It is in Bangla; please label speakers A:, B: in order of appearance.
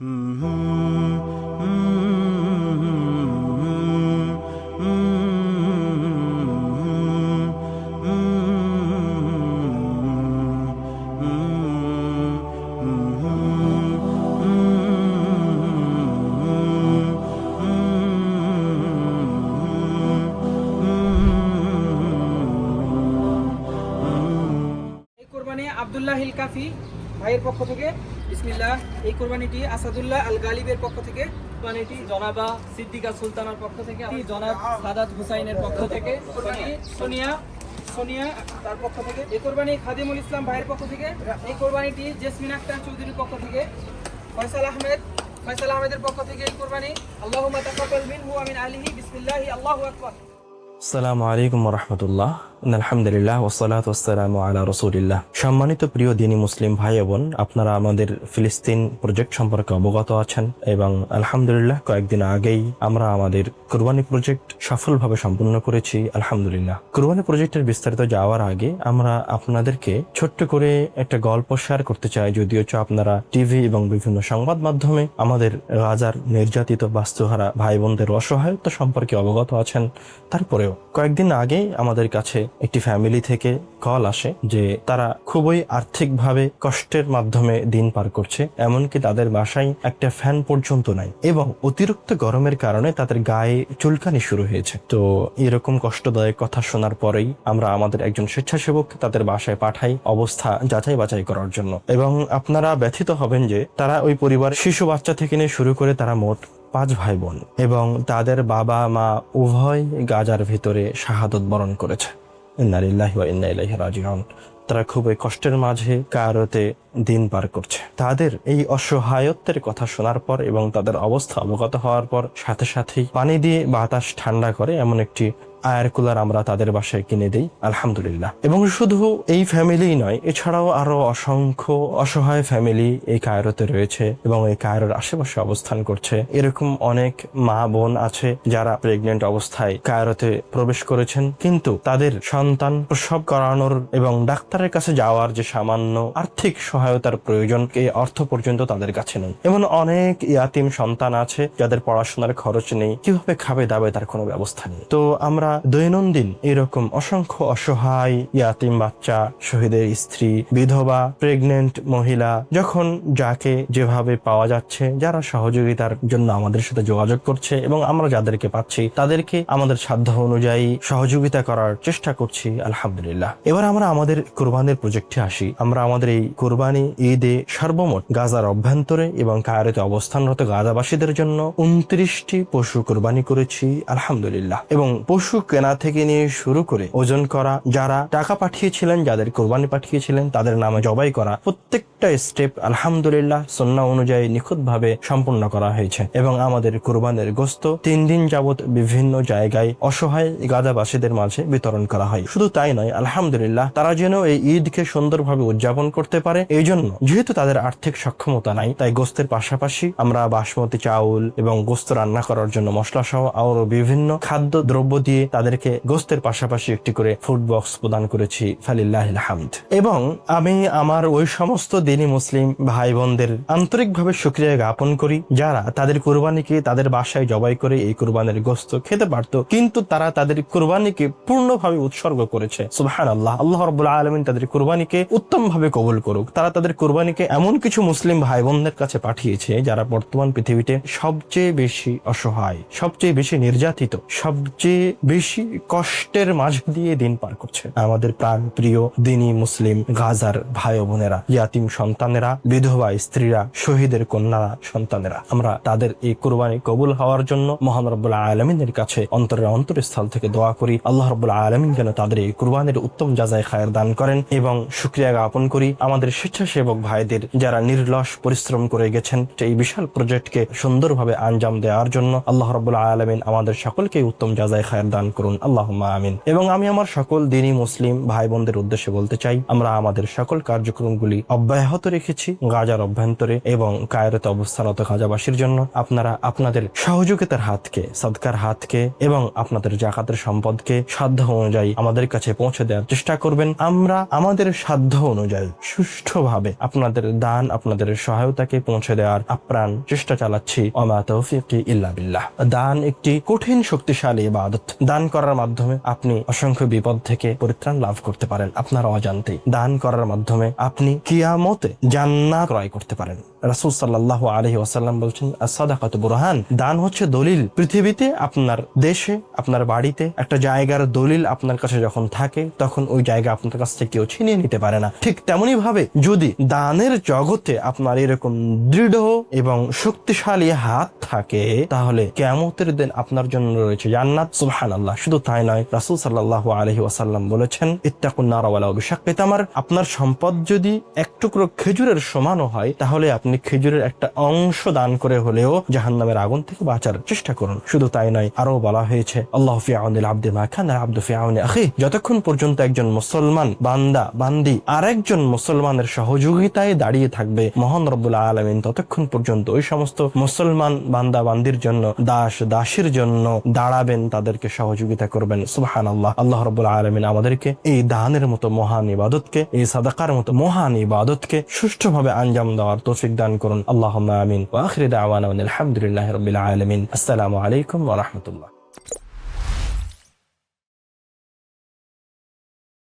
A: এই কোরবানি আব্দুল্লাহ হিল কাফি। ভাইয়ের পক্ষ থেকে বিসমিল্লাহ। এই কোরবানিটি আসাদুল্লাহ আল গালিবের পক্ষ থেকে। কোরবানিটি জনাবা সিদ্দিকা সুলতানার পক্ষ থেকে আমি জনাব সাদাত হুসাইনের পক্ষ থেকে। সোনিয়া সোনিয়া থেকে। এই খাদিমুল ইসলাম ভাইয়ের পক্ষ থেকে। এই চৌধুরীর পক্ষ থেকে। আহমেদ আহমেদের পক্ষ থেকে
B: রহমতুল্লাহ। আলহামদুলিল্লাহ ওসালাত ওসালাম আলা রসুলিল্লাহ। সম্মানিত প্রিয় দিনী মুসলিম ভাই বোন, আপনারা আমাদের ফিলিস্তিন প্রজেক্ট সম্পর্কে অবগত আছেন এবং আলহামদুলিল্লাহ কয়েকদিন আগেই আমরা আমাদের কুরবানি প্রজেক্ট সফলভাবে সম্পূর্ণ করেছি, আলহামদুলিল্লাহ। কুরবানি প্রজেক্টের বিস্তারিত যাওয়ার আগে আমরা আপনাদেরকে ছোট্ট করে একটা গল্প শেয়ার করতে চাই, যদিও চ আপনারা টিভি এবং বিভিন্ন সংবাদ মাধ্যমে আমাদের রাজার নির্যাতিত বাস্তুহারা ভাই বোনদের অসহায়তা সম্পর্কে অবগত আছেন। তারপরেও কয়েকদিন আগে আমাদের কাছে একটি ফ্যামিলি থেকে কল আসে যে তারা খুবই আর্থিকভাবে কষ্টের মাধ্যমে দিন পার করছে, এমনকি তাদের বাসায় একটা ফ্যান পর্যন্ত নাই এবং অতিরিক্ত গরমের কারণে তাদের গায়ে চুলকানি শুরু হয়েছে। তো এরকম কষ্টদায়ক কথা শোনার পরেই আমরা আমাদের একজন স্বেচ্ছাসেবক তাদের বাসায় পাঠাই অবস্থা যাচাই বাছাই করার জন্য। এবং আপনারা ব্যথিত হবেন যে তারা ওই পরিবার শিশু বাচ্চা থেকে নিয়ে শুরু করে তারা মোট পাঁচ ভাই বোন এবং তাদের বাবা মা উভয় গাজার ভিতরে শাহাদত বরণ করেছে। ইন্নালিল্লাহি ওয়া ইন্না তারা খুবই কষ্টের মাঝে কারতে দিন পার করছে। তাদের এই অসহায়ত্বের কথা শোনার পর এবং তাদের অবস্থা অবগত হওয়ার পর সাথে সাথেই পানি দিয়ে বাতাস ঠান্ডা করে এমন একটি আয়ার কুলার আমরা তাদের বাসায় কিনে দিই, আলহামদুলিল্লাহ। এবং শুধু এই ফ্যামিলি নয়, এছাড়াও আরও অসংখ্য অসহায় ফ্যামিলি এই কায়রোতে রয়েছে এবং এই কায়রোর আশেপাশে অবস্থান করছে। এরকম অনেক মা বোন আছে যারা প্রেগনেন্ট অবস্থায় কায়রোতে প্রবেশ করেছেন, কিন্তু তাদের সন্তান প্রসব করানোর এবং ডাক্তারের কাছে যাওয়ার যে সামান্য আর্থিক সহায়তার প্রয়োজন, এই অর্থ পর্যন্ত তাদের কাছে নেই। এমন অনেক ইয়াতিম সন্তান আছে যাদের পড়াশোনার খরচ নেই, কীভাবে খাবে দাবে তার কোনো ব্যবস্থা নেই। তো আমরা দৈনন্দিন এরকম অসংখ্য অসহায় ইয়াতিম বাচ্চা, শহীদের স্ত্রী, বিধবা প্রেগনেন্ট মহিলা, যখন যাকে যেভাবে পাওয়া যাচ্ছে, যারা সহযোগিতার জন্য আমাদের সাথে যোগাযোগ করছে এবং আমরা যাদেরকে পাচ্ছি, তাদেরকে আমাদের সাধ্য অনুযায়ী সহযোগিতা করার চেষ্টা করছি, আলহামদুলিল্লাহ। এবার আমরা আমাদের কোরবানির প্রজেক্টে আসি। আমরা আমাদের এই কোরবানি ঈদে সর্বমোট গাজার অভ্যন্তরে এবং কায়ারেতে অবস্থানরত গাজাবাসীদের জন্য উনত্রিশটি পশু কোরবানি করেছি, আলহামদুলিল্লাহ। এবং পশু কেনা থেকে নিয়ে শুরু করে ওজন করা যারা টাকা পাঠিয়েছিলেন, যাদের কোরবানি পাঠিয়েছিলেন, তাদের নামে জবাই করা প্রত্যেকটা স্টেপ আলহামদুলিল্লাহ সন্না অনুযায়ী নিখুঁতভাবে সম্পূর্ণ করা হয়েছে এবং আমাদের কোরবানের গোস্ত তিন দিন যাবত বিভিন্ন জায়গায় অসহায় গাজাবাসীদের মাঝে বিতরণ করা হয়। শুধু তাই নয়, আলহামদুলিল্লাহ তারা যেন এই ঈদকে সুন্দরভাবে উদযাপন করতে পারে। এই জন্য যেহেতু তাদের আর্থিক সক্ষমতা নাই, তাই গোস্তের পাশাপাশি আমরা বাসমতি চাউল এবং গোস্ত রান্না করার জন্য মশলা সহ আরও বিভিন্ন খাদ্য দ্রব্য দিয়ে তাদেরকে গোস্তের পাশাপাশি একটি করে ফুড বক্স প্রদান করেছি। ফালিল্লাহ হামদ। এবং আমি আমার ওই সমস্ত দিনী মুসলিম ভাই বোনদের আন্তরিকভাবে সুক্রিয়া জ্ঞাপন করি। যারা তাদের কোরবানিকে তাদের বাসায় জবাই করে এই কোরবানির গোস্ত খেতে পারত, কিন্তু তারা তাদের কোরবানিকে পূর্ণভাবে উৎসর্গ করেছে। সুবহান আল্লাহ আল্লাহ রব্বুল আলমিন তাদের কোরবানিকে উত্তম ভাবে কবুল করুক। তারা তাদের কোরবানিকে এমন কিছু মুসলিম ভাই বোনদের কাছে পাঠিয়েছে, যারা বর্তমান পৃথিবীতে সবচেয়ে বেশি অসহায়, সবচেয়ে বেশি নির্যাতিত, সবচেয়ে বেশি কষ্টের মাঝ দিয়ে দিন পার করছে। আমাদের প্রাণ প্রিয় দিনী মুসলিম গাজার ভাই বোনেরা ইয়াতিম সন্তানেরা, বিধবা স্ত্রীরা, শহীদের কন্যারা, সন্তানেরা। আমরা তাদের এই কোরবানি কবুল হওয়ার জন্য মহান রব্বুল্লাহ আলমিনের কাছে অন্তরের অন্তরস্থল থেকে দোয়া করি। আল্লাহ রব্বুল্লাহ আলমিন যেন তাদের এই কোরবানির উত্তম যাজায় খায়ের দান করেন এবং সুক্রিয়া জ্ঞাপন করি আমাদের স্বেচ্ছাসেবক ভাইদের যারা নির্লস পরিশ্রম করে গেছেন এই বিশাল প্রজেক্টকে সুন্দরভাবে আঞ্জাম দেওয়ার জন্য আল্লাহ রব্বুল্লাহ আলমিন আমাদের সকলকে উত্তম যাজায় খায়ের দান করুন। আল্লাহ আমিন। এবং আমি আমার সকল দিনী মুসলিম ভাই বোনদের উদ্দেশ্যে বলতে চাই, আমরা আমাদের সকল কার্যক্রমগুলি অব্যাহত রেখেছি গাজার অভ্যন্তরে এবং কায়রতে অবস্থানত গাজাবাসীর জন্য। আপনারা আপনাদের সহযোগিতার হাতকে সদকার হাতকে এবং আপনাদের জাকাতের সম্পদকে সাধ্য অনুযায়ী আমাদের কাছে পৌঁছে দেওয়ার চেষ্টা করবেন। আমরা আমাদের সাধ্য অনুযায়ী সুষ্ঠুভাবে আপনাদের দান, আপনাদের সহায়তাকে পৌঁছে দেওয়ার আপ্রাণ চেষ্টা চালাচ্ছি। অমা তৌফিক ইল্লা বিল্লাহ। দান একটি কঠিন শক্তিশালী ইবাদত। দান করার মাধ্যমে আপনি অসংখ্য বিপদ থেকে পরিত্রাণ লাভ করতে পারেন। আপনার অজান্তেই দান করার মাধ্যমে আপনি কিয়ামতে জান্নাত ক্রয় করতে পারেন। রাসুল সাল্লাহ আলহি ওয়াসাল্লাম বলছেন সাদাকাত বুরহান। দান হচ্ছে দলিল। পৃথিবীতে আপনার দেশে আপনার বাড়িতে একটা জায়গার দলিল আপনার কাছে যখন থাকে তখন ওই জায়গা আপনার কাছ থেকে কেউ ছিনিয়ে নিতে পারে না। ঠিক তেমনই ভাবে যদি দানের জগতে আপনার এরকম দৃঢ় এবং শক্তিশালী হাত থাকে, তাহলে কেমতের দিন আপনার জন্য রয়েছে জান্নাত। সুবহান আল্লাহ শুধু তাই নয়, রাসূল সাল্লাল্লাহু আলাইহি ওয়াসাল্লাম বলেছেন, ইত্তাকুন নার ওয়ালা বিশাক্কি। আপনার সম্পদ যদি এক টুকরো খেজুরের সমানও হয়, তাহলে আপনি খেজুরের একটা অংশ দান করে হলেও জাহান্নামের আগুন থেকে বাঁচার চেষ্টা করুন। শুধু তাই নয় আরও বলা হয়েছে, আল্লাহ ফি আউনিল আব্দি মা খান আব্দু ফি আখি যতক্ষণ পর্যন্ত একজন মুসলমান বান্দা, বান্দি আরেকজন মুসলমানের সহযোগিতায় দাঁড়িয়ে থাকবে, মহান রব্বুল আলমিন, ততক্ষণ পর্যন্ত ওই সমস্ত মুসলমান বান্দা বান্দির জন্য, দাস দাসের জন্য দাঁড়াবেন, তাদেরকে সহযোগিতা করবেন। সুহান আল্লাহ আল্লাহ রব আলমিন আমাদেরকে এই দানের মতো মহান ইবাদতকে, এই সাদাকার মতো মহান ইবাদতকে সুষ্ঠুভাবে আঞ্জাম দেওয়ার তৌফিক দান করুন। আল্লাহ আমিন। ওয়া আখিরি দাওয়ানা আলহামদুলিল্লাহ রবিল আলমিন। আসসালামু আলাইকুম রাহমাতুল্লাহ।